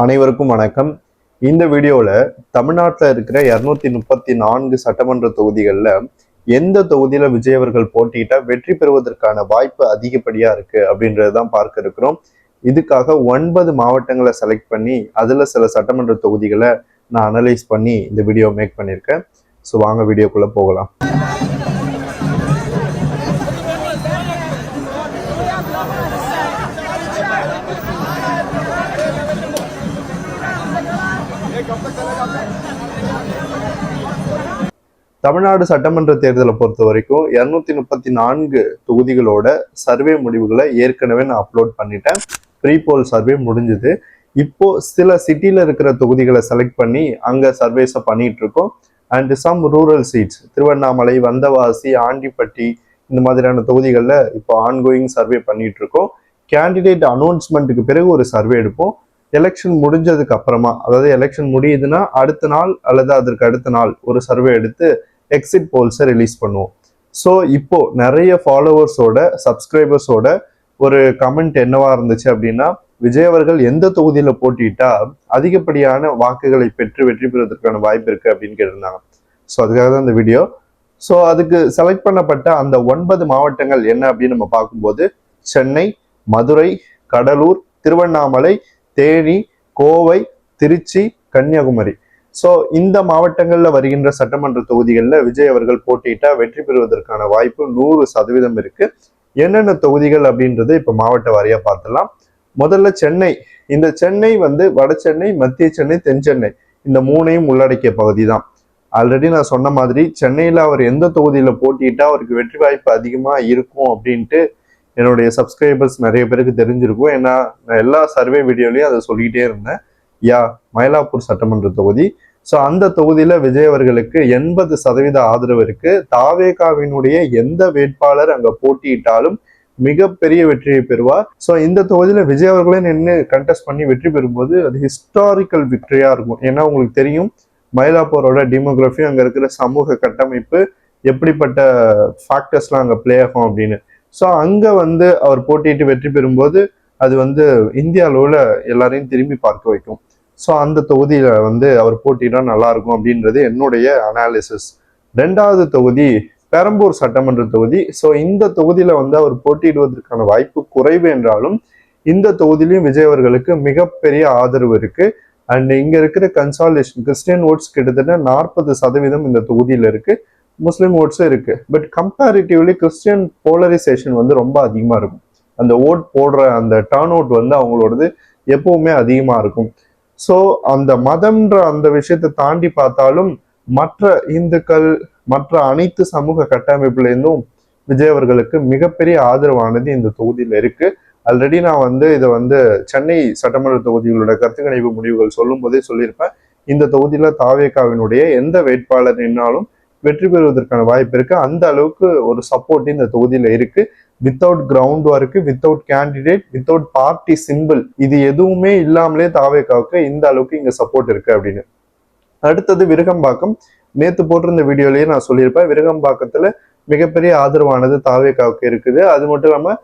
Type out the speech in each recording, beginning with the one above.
அனைவருக்கும் வணக்கம். இந்த வீடியோவில் தமிழ்நாட்டில் இருக்கிற இரநூத்தி முப்பத்தி நான்கு சட்டமன்ற தொகுதிகளில் எந்த தொகுதியில் விஜய் அவர்கள் போட்டியிட்டா வெற்றி பெறுவதற்கான வாய்ப்பு அதிகப்படியாக இருக்கு அப்படின்றது தான் பார்க்க இருக்கிறோம். இதுக்காக ஒன்பது மாவட்டங்களை செலக்ட் பண்ணி அதில் சில சட்டமன்ற தொகுதிகளை நான் அனலைஸ் பண்ணி இந்த வீடியோ மேக் பண்ணியிருக்கேன். ஸோ வாங்க வீடியோக்குள்ளே போகலாம். தமிழ்நாடு சட்டமன்ற தேர்தலை பொறுத்த வரைக்கும் இரநூத்தி முப்பத்தி நான்கு தொகுதிகளோட சர்வே முடிவுகளை ஏற்கனவே நான் அப்லோட் பண்ணிட்டேன். ப்ரீ போல் சர்வே முடிஞ்சுது. இப்போ சில சிட்டியில் இருக்கிற தொகுதிகளை செலக்ட் பண்ணி அங்க சர்வேஸை பண்ணிட்டு இருக்கோம் and some rural seats Tiruvannamalai Vandavasi Andipatti இந்த மாதிரியான தொகுதிகளில் இப்போ ஆன்கோயிங் சர்வே பண்ணிட்டு இருக்கோம் கேண்டிடேட் அனௌன்ஸ்மெண்ட்டுக்கு பிறகு ஒரு சர்வே எடுப்போம். எலெக்ஷன் முடிஞ்சதுக்கு அப்புறமா அதாவது எலெக்ஷன் முடியுதுன்னா அடுத்த நாள் அல்லது அதற்கு அடுத்த நாள் ஒரு சர்வே எடுத்து எக்ஸிட் போல்ஸை ரிலீஸ் பண்ணுவோம். ஸோ இப்போ நிறைய ஃபாலோவர்ஸோட சப்ஸ்கிரைபர்ஸோட ஒரு கமெண்ட் என்னவா இருந்துச்சு அப்படின்னா விஜய் அவர்கள் எந்த தொகுதியில போட்டிட்டா அதிகப்படியான வாக்குகளை பெற்று வெற்றி பெறுவதற்கான வாய்ப்பு இருக்கு அப்படின்னு கேட்டிருந்தாங்க. ஸோ அதுக்காக தான் இந்த வீடியோ ஸோ அதுக்கு செலக்ட் பண்ணப்பட்ட அந்த ஒன்பது மாவட்டங்கள் என்ன அப்படின்னு நம்ம பார்க்கும்போது சென்னை மதுரை கடலூர் திருவண்ணாமலை தேனி கோவை திருச்சி கன்னியாகுமரி. ஸோ இந்த மாவட்டங்களில் வருகின்ற சட்டமன்ற தொகுதிகளில் விஜய் அவர்கள் போட்டியிட்டா வெற்றி பெறுவதற்கான வாய்ப்பு நூறு சதவீதம் இருக்கு. என்னென்ன தொகுதிகள் அப்படின்றது இப்போ மாவட்ட வாரியா பார்த்துலாம் முதல்ல சென்னை. இந்த சென்னை வந்து வட சென்னை மத்திய சென்னை தென் சென்னை. இந்த மூணையும் உள்ளடக்கிய பகுதி தான் ஆல்ரெடி நான் சொன்ன மாதிரி சென்னையில் அவர் எந்த தொகுதியில் போட்டியிட்டா அவருக்கு வெற்றி வாய்ப்பு அதிகமாக இருக்கும் அப்படின்ட்டு என்னுடைய சப்ஸ்கிரைபர்ஸ் நிறைய பேருக்கு தெரிஞ்சிருக்கும். ஏன்னா நான் எல்லா சர்வே வீடியோலையும் அதை சொல்லிக்கிட்டே இருந்தேன். யா மயிலாப்பூர் சட்டமன்ற தொகுதி. ஸோ அந்த தொகுதியில் விஜய் அவர்களுக்கு எண்பது சதவீத ஆதரவு இருக்கு. தாவேகாவினுடைய எந்த வேட்பாளர் அங்கே போட்டியிட்டாலும் மிகப்பெரிய வெற்றியை பெறுவார். ஸோ இந்த தொகுதியில் விஜய் அவர்களே நின்று கண்டெஸ்ட் பண்ணி வெற்றி பெறும்போது அது ஹிஸ்டாரிக்கல் விக்டரியாக இருக்கும். ஏன்னா உங்களுக்கு தெரியும் மயிலாப்பூரோட டிமோகிராஃபி அங்கே இருக்கிற சமூக கட்டமைப்பு எப்படிப்பட்ட ஃபேக்டர்ஸ்லாம் அங்கே பிளே ஆகும் அப்படின்னு. ஸோ அங்கே வந்து அவர் போட்டியிட்டு வெற்றி பெறும்போது அது வந்து இந்திய அளவில் எல்லாரையும் திரும்பி பார்க்க வைக்கும். ஸோ அந்த தொகுதியில் வந்து அவர் போட்டியிட்டா நல்லா இருக்கும் அப்படின்றது என்னுடைய அனாலிசிஸ் ரெண்டாவது தொகுதி பெரம்பூர் சட்டமன்ற தொகுதி. ஸோ இந்த தொகுதியில் வந்து அவர் போட்டியிடுவதற்கான வாய்ப்பு குறைவு என்றாலும் இந்த தொகுதியிலையும் விஜய் அவர்களுக்கு மிகப்பெரிய ஆதரவு இருக்கு. அண்ட் இங்க இருக்கிற கன்சாலேஷன் கிறிஸ்டியன் ஓட்ஸ் கிட்டத்தட்ட நாற்பது சதவீதம் இந்த தொகுதியில இருக்கு. முஸ்லீம் ஓட்ஸும் இருக்கு. பட் கம்பேரிட்டிவ்லி கிறிஸ்டியன் போலரைசேஷன் வந்து ரொம்ப அதிகமா இருக்கும். அந்த ஓட் போடுற அந்த டர்ன் அவுட் வந்து அவங்களோடது எப்பவுமே அதிகமா இருக்கும். ஸோ அந்த மதம்ன்ற அந்த விஷயத்தை தாண்டி பார்த்தாலும் மற்ற இந்துக்கள் மற்ற அனைத்து சமூக கட்டமைப்புலேருந்தும் விஜய் அவர்களுக்கு மிகப்பெரிய ஆதரவானது இந்த தொகுதியில் இருக்கு. ஆல்ரெடி நான் வந்து இதை வந்து சென்னை சட்டமன்ற தொகுதிகளோட கருத்து கணிப்பு முடிவுகள் சொல்லும் போதே சொல்லியிருப்பேன். இந்த தொகுதியில தாவேகாவினுடைய எந்த வேட்பாளர் நின்னாலும் வெற்றி பெறுவதற்கான வாய்ப்பு இருக்கு. அந்த அளவுக்கு ஒரு சப்போர்ட் இந்த தொகுதியில இருக்கு. Without ground work without candidate without party symbol இது எதுவுமே இல்லாமலே தாவேக்காவுக்கு இந்த அளவுக்கு இங்க சப்போர்ட் இருக்கு அப்படின்னு. அடுத்தது விருகம்பாக்கம். நேத்து போட்டிருந்த வீடியோலயே நான் சொல்லியிருப்பேன். விருகம்பாக்கத்துல மிகப்பெரிய ஆதரவானது தாவேக்காவுக்கு இருக்குது. அது மட்டும் இல்லாம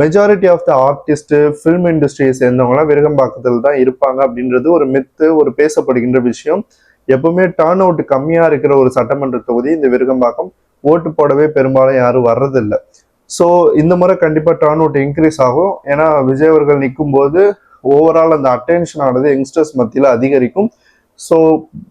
majority of the artist film இண்டஸ்ட்ரியை சேர்ந்தவங்களாம் விருகம்பாக்கத்தில் தான் இருப்பாங்க அப்படின்றது ஒரு மித்து ஒரு பேசப்படுகின்ற விஷயம். எப்பவுமே டர்ன் அவுட் கம்மியா இருக்கிற ஒரு சட்டமன்ற தொகுதி இந்த விருகம்பாக்கம். ஓட்டு போடவே பெரும்பாலும் யாரும் வர்றதில்லை. ஸோ இந்த முறை கண்டிப்பாக டர்ன் அவுட் இன்க்ரீஸ் ஆகும். ஏன்னா விஜய் அவர்கள் நிற்கும் போது ஓவரால் அந்த அட்டென்ஷன் ஆனது யங்ஸ்டர்ஸ் மத்தியில் அதிகரிக்கும். ஸோ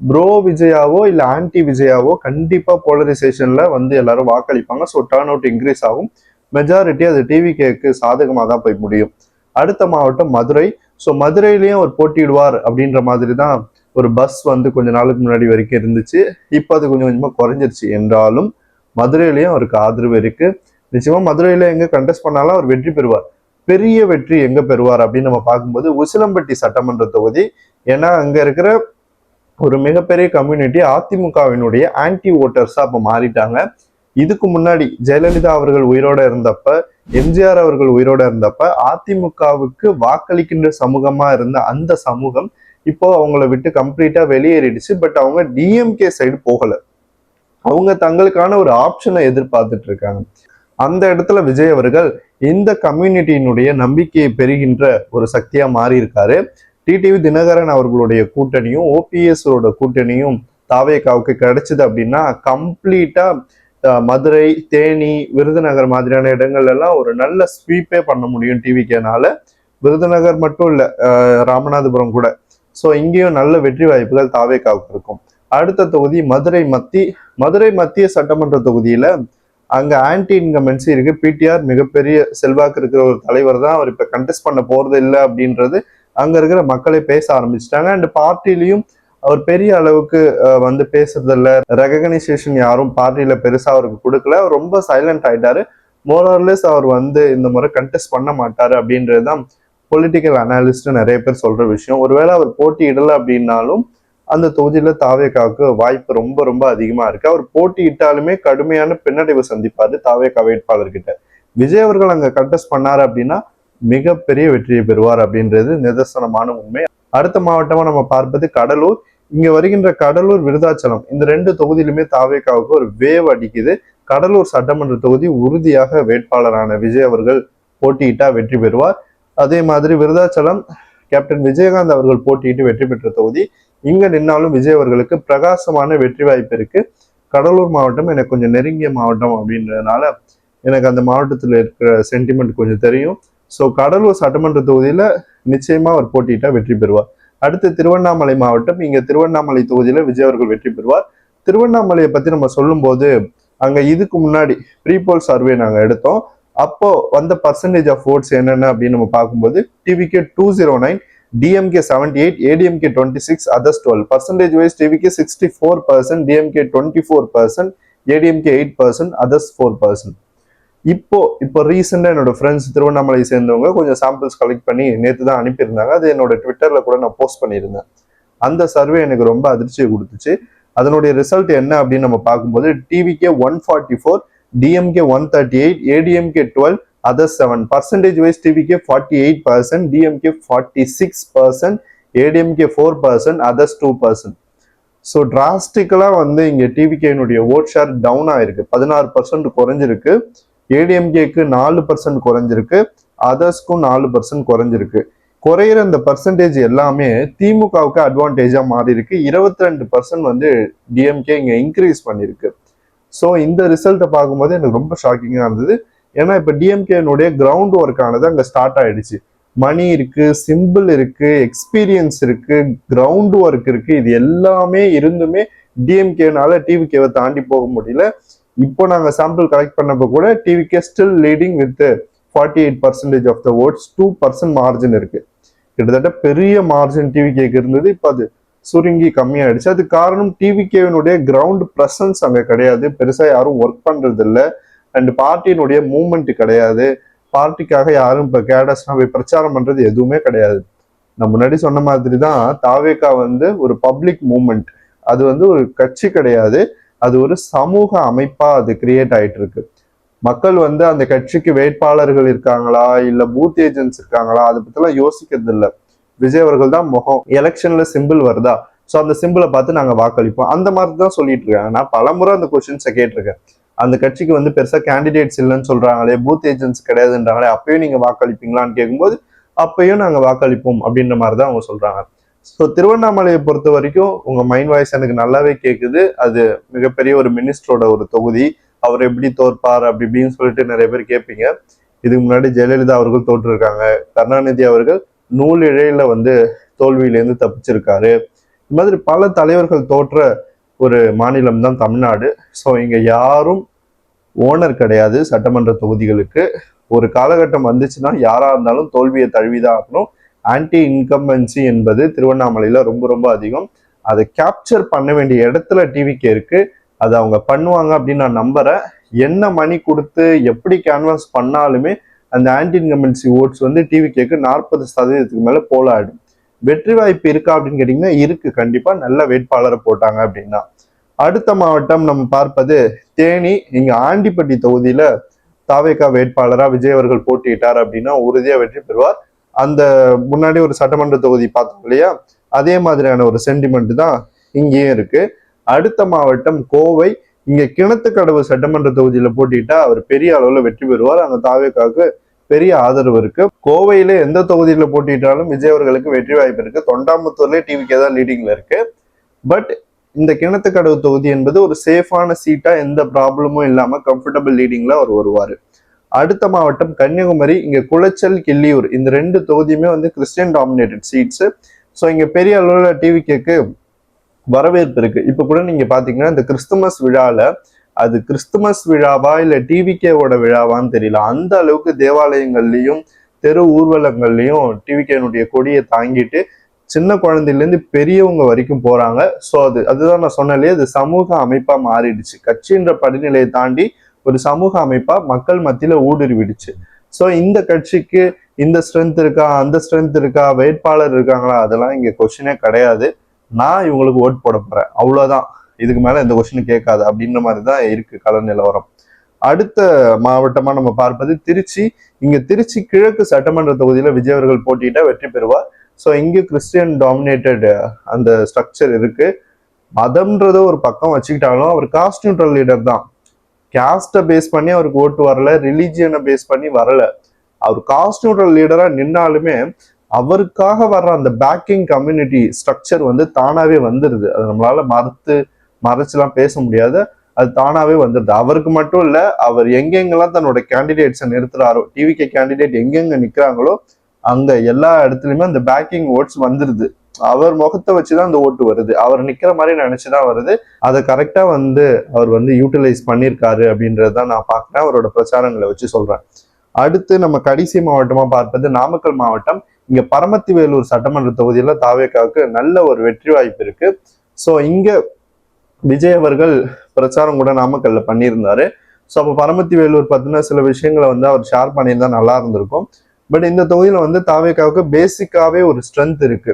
ப்ரோ விஜயாவோ இல்லை ஆன்டி விஜயாவோ கண்டிப்பாக போலரைசேஷனில் வந்து எல்லாரும் வாக்களிப்பாங்க. ஸோ டர்ன் அவுட் இன்க்ரீஸ் ஆகும். மெஜாரிட்டி அது டிவி கேக்கு சாதகமாக தான் போய் முடியும். அடுத்த மாவட்டம் மதுரை. ஸோ மதுரையிலையும் அவர் போட்டியிடுவார் அப்படின்ற மாதிரி தான் ஒரு பஸ் வந்து கொஞ்ச நாளுக்கு முன்னாடி வரைக்கும் இருந்துச்சு. இப்போ அது கொஞ்சம் கொஞ்சமாக குறைஞ்சிருச்சு என்றாலும் மதுரையிலையும் அவருக்கு ஆதரவு இருக்கு. நிச்சயமா மதுரையில எங்கே கண்டெஸ்ட் பண்ணாலும் அவர் வெற்றி பெறுவார். பெரிய வெற்றி எங்க பெறுவார் அப்படின்னு நம்ம பார்க்கும்போது உசிலம்பட்டி சட்டமன்ற தொகுதி. ஏன்னா அங்க இருக்கிற ஒரு மிகப்பெரிய கம்யூனிட்டி அதிமுகவினுடைய ஆன்டி ஓட்டர்ஸா அப்ப மாறிட்டாங்க. இதுக்கு முன்னாடி ஜெயலலிதா அவர்கள் உயிரோட இருந்தப்ப எம்ஜிஆர் அவர்கள் உயிரோட இருந்தப்ப அதிமுகவுக்கு வாக்களிக்கின்ற சமூகமா இருந்த அந்த சமூகம் இப்போ அவங்கள விட்டு கம்ப்ளீட்டா வெளியேறிடுச்சு. பட் அவங்க டிஎம்கே சைடு போகல. அவங்க தங்களுக்கான ஒரு ஆப்ஷனை எதிர்பார்த்துட்டு இருக்காங்க. அந்த இடத்துல விஜய் அவர்கள் இந்த கம்யூனிட்டியினுடைய நம்பிக்கையை பெறுகின்ற ஒரு சக்தியா மாறி இருக்காரு டிடிவி தினகரன் அவர்களுடைய கூட்டணியும் ஓபிஎஸோட கூட்டணியும் தாவேக்காவுக்கு கிடைச்சது அப்படின்னா கம்ப்ளீட்டா மதுரை தேனி விருதுநகர் மாதிரியான இடங்கள் எல்லாம் ஒரு நல்ல ஸ்வீப்பே பண்ண முடியும் டிவிக்கேனால விருதுநகர் மட்டும் இல்ல ராமநாதபுரம் கூட. ஸோ இங்கேயும் நல்ல வெற்றி வாய்ப்புகள் தாவேக்காவுக்கு இருக்கும். அடுத்த தொகுதி மதுரை மத்தி மதுரை மத்திய சட்டமன்ற தொகுதியில அங்க ஆன்டி இன்கமென்சி இருக்கு. பிடிஆர் மிகப்பெரிய செல்வாக்கு இருக்கிற ஒரு தலைவர் தான் அவர் இப்ப கண்டெஸ்ட் பண்ண போறது இல்லை அப்படின்றது அங்க இருக்கிற மக்களை பேச ஆரம்பிச்சிட்டாங்க. அண்ட் பார்ட்டிலையும் அவர் பெரிய அளவுக்கு வந்து பேசுறது இல்ல ரெகனைசேஷன் யாரும் பார்ட்டியில பெருசாக அவருக்கு கொடுக்கல. அவர் ரொம்ப சைலண்ட் ஆயிட்டாரு. மோரார்லெஸ் அவர் வந்து இந்த முறை கண்டெஸ்ட் பண்ண மாட்டாரு அப்படின்றதுதான் பொலிட்டிக்கல் அனாலிஸ்ட் நிறைய பேர் சொல்ற விஷயம். ஒருவேளை அவர் போட்டியிடல அப்படின்னாலும் அந்த தொகுதியில தாவேக்காவுக்கு வாய்ப்பு ரொம்ப ரொம்ப அதிகமா இருக்கு. அவர் போட்டியிட்டாலுமே கடுமையான பின்னடைவு சந்திப்பாரு தாவேக்கா வேட்பாளர்கிட்ட. விஜய் அவர்கள் அங்க கண்டஸ்ட் பண்ணாரு அப்படின்னா மிகப்பெரிய வெற்றியை பெறுவார் அப்படின்றது நிதர்சனமான உண்மை. அடுத்த மாவட்டமா நம்ம பார்ப்பது கடலூர். இங்க வருகின்ற கடலூர் விருதாச்சலம். இந்த ரெண்டு தொகுதியிலுமே தாவேக்காவுக்கு ஒரு வேவ் அடிக்குது. கடலூர் சட்டமன்ற தொகுதி உறுதியாக வேட்பாளரான விஜய் அவர்கள் போட்டியிட்டா வெற்றி பெறுவார். அதே மாதிரி விருதாச்சலம் கேப்டன் விஜயகாந்த் அவர்கள் போட்டியிட்டு வெற்றி பெற்ற தொகுதி. இங்க நின்னாலும் விஜய் அவர்களுக்கு பிரகாசமான வெற்றி வாய்ப்பு இருக்கு. கடலூர் மாவட்டம் எனக்கு கொஞ்சம் நெருங்கிய மாவட்டம் அப்படின்றதுனால எனக்கு அந்த மாவட்டத்தில் இருக்கிற சென்டிமெண்ட் கொஞ்சம் தெரியும். ஸோ கடலூர் சட்டமன்ற தொகுதியில நிச்சயமா அவர் போட்டியிட்டா வெற்றி பெறுவார். அடுத்து திருவண்ணாமலை மாவட்டம் இங்க திருவண்ணாமலை தொகுதியில விஜய் அவர்கள் வெற்றி பெறுவார். திருவண்ணாமலையை பத்தி நம்ம சொல்லும்போது அங்க இதுக்கு முன்னாடி ப்ரீபோல் சர்வே நாங்கள் எடுத்தோம். அப்போ வந்த பர்சன்டேஜ் ஆஃப் ஓட்ஸ் என்னென்ன அப்படின்னு நம்ம பார்க்கும்போது TVK two zero nine DMK seventy eight ADMK twenty six others twelve percentage wise TVK sixty four percent DMK twenty four percent ADMK eight percent others four percent இப்போ இப்போ ரீசெண்டாக என்னோட friends Tiruvannamalai சேர்ந்தவங்க கொஞ்சம் சாம்பிள்ஸ் கலெக்ட் பண்ணி நேற்று தான் அனுப்பியிருந்தாங்க. அது என்னோட ட்விட்டரில் கூட நான் போஸ்ட் பண்ணியிருந்தேன். அந்த சர்வே எனக்கு ரொம்ப அதிர்ச்சியை கொடுத்துச்சு. அதனுடைய ரிசல்ட் என்ன அப்படின்னு நம்ம பார்க்கும்போது TVK one forty four DMK one thirty eight ADMK twelve others seven percentage wise TVK forty eight percent DMK forty six percent ADMK four percent others two percent so டிராஸ்டிக்கலாக வந்து இங்கே டிவிகேனுடைய ஓட் ஷேர் டவுன் ஆயிருக்கு. பதினாறு percent குறைஞ்சிருக்கு. ஏடிஎம்கேக்கு நாலு percent குறைஞ்சிருக்கு. அதர்ஸ்க்கும் நாலு percent குறைஞ்சிருக்கு. குறையிற இந்த பர்சன்டேஜ் எல்லாமே திமுகவுக்கு அட்வான்டேஜாக மாறி இருக்கு இருபத்தி ரெண்டு பர்சன்ட் வந்து டிஎம்கே இங்கே இன்க்ரீஸ் பண்ணியிருக்கு. ஸோ இந்த ரிசல்ட்டை பார்க்கும்போது எனக்கு ரொம்ப ஷாக்கிங்காக இருந்தது. ஏன்னா இப்போ டிஎம்கேனுடைய கிரவுண்ட் ஒர்க் ஆனது அங்கே ஸ்டார்ட் ஆயிடுச்சு. மணி இருக்கு சிம்பிள் இருக்கு எக்ஸ்பீரியன்ஸ் இருக்கு கிரவுண்ட் ஒர்க் இருக்கு. இது எல்லாமே இருந்துமே டிஎம்கேனால டிவிகேவை தாண்டி போக முடியல. இப்போ நாங்கள் சாம்பிள் கலெக்ட் பண்ணப்போ கூட TVK still leading with forty eight percentage of the votes two percent margin இருக்கு. கிட்டத்தட்ட பெரிய மார்ஜின் டிவிகேக்கு இருந்தது. இப்போ அது சுருங்கி கம்மியாயிடுச்சு. அது காரணம் டிவிகேவினுடைய கிரவுண்ட் ப்ரெசன்ஸ் அங்கே கிடையாது. பெருசாக யாரும் ஒர்க் பண்ணுறது இல்லை அண்ட் பார்ட்டியினுடைய மூமெண்ட் கிடையாது. பார்ட்டிக்காக யாரும் இப்போ கேடஸ்லாம் போய் பிரச்சாரம் பண்ணுறது எதுவுமே கிடையாது. நான் முன்னாடி சொன்ன மாதிரி தான் தாவேக்கா வந்து ஒரு பப்ளிக் மூமெண்ட் அது வந்து ஒரு கட்சி கிடையாது. அது ஒரு சமூக அமைப்பாக அது கிரியேட் ஆகிட்டு இருக்கு மக்கள் வந்து அந்த கட்சிக்கு வேட்பாளர்கள் இருக்காங்களா? இல்லை பூத் ஏஜென்ட்ஸ் இருக்காங்களா? அதை பற்றிலாம் யோசிக்கிறது இல்லை விஜய் அவர்கள் தான் முகம். எலெக்ஷன்ல சிம்பிள் வருதா? ஸோ அந்த சிம்பிளை பார்த்து நாங்கள் வாக்களிப்போம். அந்த மாதிரி தான் சொல்லிட்டு இருக்காங்க. நான் பலமுறை அந்த கொஸ்டின்ஸை கேட்டிருக்கேன். அந்த கட்சிக்கு வந்து பெருசாக கேண்டிடேட்ஸ் இல்லைன்னு சொல்கிறாங்களே பூத் ஏஜென்ட்ஸ் கிடையாதுன்றாங்களே அப்பயும் நீங்கள் வாக்களிப்பீங்களான்னு கேட்கும்போது அப்பயும் நாங்கள் வாக்களிப்போம் அப்படின்ற மாதிரி தான் அவங்க சொல்கிறாங்க ஸோ திருவண்ணாமலையை பொறுத்த வரைக்கும் உங்கள் மைண்ட் வாய்ஸ் எனக்கு நல்லாவே கேட்குது அது மிகப்பெரிய ஒரு மினிஸ்டரோட ஒரு தொகுதி. அவர் எப்படி தோற்பார் அப்படி இப்படின்னு சொல்லிட்டு நிறைய பேர் கேட்பீங்க இதுக்கு முன்னாடி ஜெயலலிதா அவர்கள் தோற்றிருக்காங்க. கருணாநிதி அவர்கள் நூல் இழையில வந்து தோல்வியிலேருந்து தப்பிச்சிருக்காரு. இந்த மாதிரி பல தலைவர்கள் தோற்ற ஒரு மாநிலம் தான் தமிழ்நாடு. ஸோ இங்க யாரும் ஓனர் கிடையாது சட்டமன்ற தொகுதிகளுக்கு. ஒரு காலகட்டம் வந்துச்சுன்னா யாரா இருந்தாலும் தோல்வியை தழுவிதான் ஆகணும். ஆன்டி இன்கம்பன்சி என்பது திருவண்ணாமலையில ரொம்ப ரொம்ப அதிகம். அதை கேப்சர் பண்ண வேண்டிய இடத்துல டிவிக்கு இருக்கு. அதை அவங்க பண்ணுவாங்க அப்படின்னு நான் நம்புறேன். என்ன மணி கொடுத்து எப்படி கேன்வாஸ் பண்ணாலுமே அந்த ஆன்டி இன்கம்பன்சி ஓட்ஸ் வந்து டிவிகேக்கு நாற்பது சதவீதத்துக்கு மேல போல ஆயிடும் வெற்றி வாய்ப்பு இருக்கா அப்படின்னு கேட்டீங்கன்னா இருக்கு. கண்டிப்பா நல்ல வேட்பாளரை போட்டாங்க அப்படின்னா. அடுத்த மாவட்டம் நம்ம பார்ப்பது தேனி. இங்க ஆண்டிப்பட்டி தொகுதியில தாவேகா வேட்பாளரா விஜய் அவர்கள் போட்டியிட்டார் அப்படின்னா உறுதியா வெற்றி பெறுவார். அந்த முன்னாடி ஒரு சட்டமன்ற தொகுதி பார்த்தோம் இல்லையா? அதே மாதிரியான ஒரு சென்டிமெண்ட் தான் இங்கேயும் இருக்கு. அடுத்த மாவட்டம் கோவை. இங்க கிணத்துக்கடவு சட்டமன்ற தொகுதியில போட்டிட்டா அவர் பெரிய அளவுல வெற்றி பெறுவார். அந்த தாவேக்காவுக்கு பெரிய ஆதரவு இருக்கு. கோவையில எந்த தொகுதியில போட்டிட்டாலும் விஜய் அவர்களுக்கு வெற்றி வாய்ப்பு இருக்கு. தொண்டாமுத்தூர்ல டிவிக்கே தான் லீடிங்ல இருக்கு. பட் இந்த கிணத்துக்கடவு தொகுதி என்பது ஒரு சேஃபான சீட்டா எந்த ப்ராப்ளமும் இல்லாம கம்ஃபர்டபுள் லீடிங்ல அவர் வருவார். அடுத்த மாவட்டம் கன்னியாகுமரி இங்க குளச்சல் கிள்ளியூர் இந்த ரெண்டு தொகுதியுமே வந்து கிறிஸ்டியன் டாமினேட்டட் சீட்ஸ் ஸோ இங்க பெரிய அளவில் டிவிக்கு வரவேற்பு இருக்கு. இப்ப கூட நீங்க பாத்தீங்கன்னா இந்த கிறிஸ்துமஸ் விழால அது கிறிஸ்துமஸ் விழாவா இல்லை டிவிகேவோட விழாவான்னு தெரியல. அந்த அளவுக்கு தேவாலயங்கள்லையும் தெரு ஊர்வலங்கள்லையும் டிவிகேனுடைய கொடியை தாங்கிட்டு சின்ன குழந்தையிலேருந்து பெரியவங்க வரைக்கும் போகிறாங்க ஸோ அது அதுதான் நான் சொன்னாலே அது சமூக அமைப்பாக மாறிடுச்சு. கட்சின்ற படிநிலையை தாண்டி ஒரு சமூக அமைப்பாக மக்கள் மத்தியில் ஊடுருவிடுச்சு. ஸோ இந்த கட்சிக்கு இந்த ஸ்ட்ரென்த் இருக்கா அந்த ஸ்ட்ரென்த் இருக்கா வேட்பாளர் இருக்காங்களா அதெல்லாம் இங்கே கொஸ்டினே கிடையாது. நான் இவங்களுக்கு ஓட் போட போகிறேன் அவ்வளோதான் இதுக்கு மேல இந்த கொஸ்டின் கேட்காது அப்படின்ற மாதிரி தான் இருக்கு கள நிலவரம். அடுத்த மாவட்டமா நம்ம பார்ப்பது திருச்சி. இங்க திருச்சி கிழக்கு சட்டமன்ற தொகுதியில விஜய் அவர்கள் போட்டியிட்டா வெற்றி பெறுவார். ஸோ இங்க கிறிஸ்டியன் டாமினேட்டட் அந்த ஸ்ட்ரக்சர் இருக்கு. மதம்ன்றத ஒரு பக்கம் வச்சுக்கிட்டாலும் அவர் காஸ்ட் நியூட்ரல் லீடர் தான். கேஸ்டை பேஸ் பண்ணி அவருக்கு ஓட்டு வரல ரிலீஜியனை பேஸ் பண்ணி வரல. அவர் காஸ்ட் நியூட்ரல் லீடரா நின்னாலுமே அவருக்காக வர்ற அந்த பேக்கிங் கம்யூனிட்டி ஸ்ட்ரக்சர் வந்து தானாவே வந்துருது. அது நம்மளால மறுத்து மறைச்சுலாம் பேச முடியாது. அது தானாவே வந்துடுது அவருக்கு மட்டும் இல்ல அவர் எங்கெங்கெல்லாம் தன்னோட கேண்டிடேட்ஸை நிறுத்துறாரோ டிவிகே கேண்டிடேட் எங்கெங்க நிக்கிறாங்களோ அங்க எல்லா இடத்துலயுமே அந்த பேக்கிங் ஓட்ஸ் வந்துருது. அவர் முகத்தை வச்சுதான் அந்த ஓட்டு வருது. அவர் நிக்கிற மாதிரி நினைச்சுதான் வருது. அதை கரெக்டா வந்து அவர் வந்து யூட்டிலைஸ் பண்ணியிருக்காரு அப்படின்றத நான் பார்க்குறேன். அவரோட பிரச்சாரங்களை வச்சு சொல்றேன். அடுத்து நம்ம கடைசி மாவட்டமா பார்ப்பது நாமக்கல் மாவட்டம். இங்க பரமத்தி வேலூர் சட்டமன்ற தொகுதியில தாவேக்காவுக்கு நல்ல ஒரு வெற்றி வாய்ப்பு இருக்கு. ஸோ இங்க விஜய் அவர்கள் பிரச்சாரம் கூட நாமக்கல்ல பண்ணியிருந்தாரு. ஸோ அப்போ பரமத்தி வேலூர் பத்தின சில விஷயங்களை வந்து அவர் ஷேர் பண்ணியிருந்தா நல்லா இருந்திருக்கும். பட் இந்த தொகுதியில் வந்து தாவேக்காவுக்கு பேசிக்காவே ஒரு ஸ்ட்ரென்த் இருக்கு.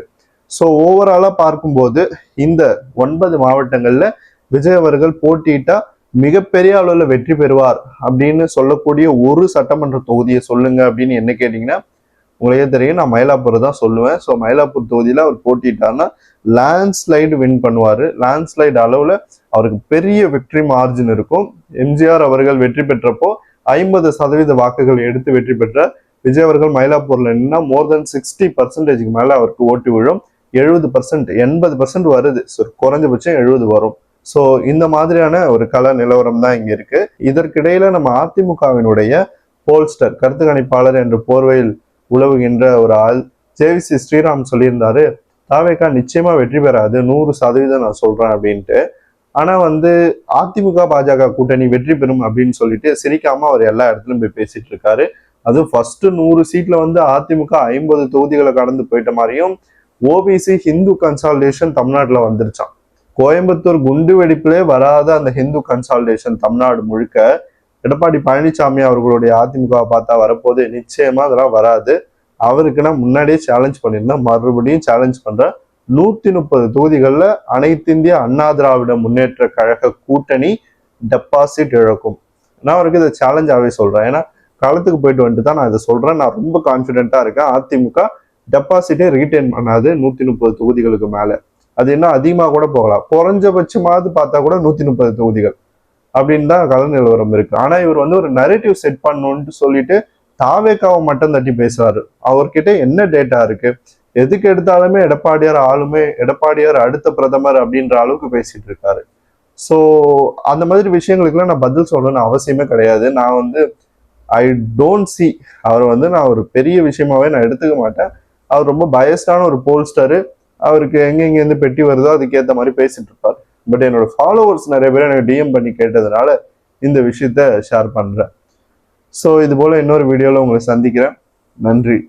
ஸோ ஓவராலாக பார்க்கும்போது இந்த ஒன்பது மாவட்டங்களில் விஜய் அவர்கள் போட்டியிட்டா மிகப்பெரிய அளவில் வெற்றி பெறுவார் அப்படின்னு சொல்லக்கூடிய ஒரு சட்டமன்ற தொகுதியை சொல்லுங்க அப்படின்னு என்ன கேட்டீங்கன்னா உங்களுக்கே தெரியும் நான் மயிலாப்பூர் தான் சொல்லுவேன். ஸோ மயிலாப்பூர் தொகுதியில் அவர் போட்டிட்டாருன்னா லேண்ட்ஸ்லைடு வின் பண்ணுவார். லேண்ட்ஸ்லைடு அளவில் அவருக்கு பெரிய வெற்றி மார்ஜின் இருக்கும். எம்ஜிஆர் அவர்கள் வெற்றி பெற்றப்போ ஐம்பது சதவீத வாக்குகள் எடுத்து வெற்றி பெற்ற விஜய் அவர்கள் மயிலாப்பூரில் நின்னா மோர் தென் சிக்ஸ்டி பர்சன்டேஜ்க்கு மேலே அவருக்கு ஓட்டு விழும். எழுபது பர்சன்ட் எண்பது பர்சன்ட் வருது. ஸோ குறைஞ்சபட்சம் எழுபது வரும். ஸோ இந்த மாதிரியான ஒரு கல நிலவரம் தான் இங்கே இருக்கு. இதற்கிடையில நம்ம அதிமுகவினுடைய போல்ஸ்டர் கருத்து கணிப்பாளர் என்ற போர்வையில் உழவுகின்ற ஒரு ஆள். ஜேவிசி ஸ்ரீராம் சொல்லியிருந்தாரு தாவேக்கா நிச்சயமா வெற்றி பெறாது. நூறு சதவீதம் நான் சொல்றேன் அப்படின்ட்டு. ஆனா வந்து அதிமுக பாஜக கூட்டணி வெற்றி பெறும் அப்படின்னு சொல்லிட்டு சிரிக்காம அவர் எல்லா இடத்துலயும் போய் பேசிட்டு இருக்காரு. அதுவும் ஃபர்ஸ்ட் நூறு சீட்ல வந்து அதிமுக ஐம்பது தொகுதிகளை கடந்து போயிட்ட மாதிரியும் ஓபிசி ஹிந்து கன்சால்டேஷன் தமிழ்நாட்டில் வந்துருச்சான் கோயம்புத்தூர் குண்டு வெடிப்பிலே வராத அந்த ஹிந்து கன்சால்டேஷன் தமிழ்நாடு முழுக்க எடப்பாடி பழனிசாமி அவர்களுடைய அதிமுகவை பார்த்தா வரப்போது நிச்சயமா அதெல்லாம் வராது. அவருக்கு நான் முன்னாடியே சேலஞ்ச் பண்ணியிருந்தேன். மறுபடியும் சேலஞ்ச் பண்றேன் நூத்தி முப்பது தொகுதிகளில் அனைத்து இந்திய அண்ணா திராவிட முன்னேற்ற கழக கூட்டணி டெபாசிட் இழக்கும். நான் அவருக்கு இதை சேலஞ்சாகவே சொல்றேன். ஏன்னா காலத்துக்கு போயிட்டு வந்துட்டு தான் நான் இதை சொல்றேன். நான் ரொம்ப கான்ஃபிடென்ட்டா இருக்கேன். அதிமுக டெபாசிட்டே ரீட்டைன் பண்ணாது நூத்தி முப்பது தொகுதிகளுக்கு மேல. அது என்ன அதிகமாக கூட போகலாம். குறைஞ்சபட்சமாவது பார்த்தா கூட நூத்தி முப்பது தொகுதிகள். அப்படின்னு தான் கதை நிலவரம் இருக்கு. ஆனா இவர் வந்து ஒரு நரேட்டிவ் செட் பண்ணணும்னு சொல்லிட்டு தாவேக்காவை மட்டும் தட்டி பேசுறாரு. அவர்கிட்ட என்ன டேட்டா இருக்கு? எதுக்கு எடுத்தாலுமே எடப்பாடியார் ஆளுமே எடப்பாடியார் அடுத்த பிரதமர் அப்படின்ற அளவுக்கு பேசிட்டு இருக்காரு. ஸோ அந்த மாதிரி விஷயங்களுக்குலாம் நான் பதில் சொல்லணும்னு அவசியமே கிடையாது. நான் வந்து ஐ டோன்ட் சி அவர் வந்து நான் ஒரு பெரிய விஷயமாவே நான் எடுத்துக்க மாட்டேன். அவர் ரொம்ப பயஸ்டான ஒரு போல்ஸ்டரு அவருக்கு எங்கெங்கேருந்து பெட்டி வருதோ அதுக்கேற்ற மாதிரி பேசிட்டு இருப்பார். பட் என்னோட ஃபாலோவர்ஸ் நிறைய பேர் எனக்கு டிஎம் பண்ணி கேட்டதுனால இந்த விஷயத்த ஷேர் பண்றேன். ஸோ இது போல இன்னொரு வீடியோவில் உங்களை சந்திக்கிறேன். நன்றி.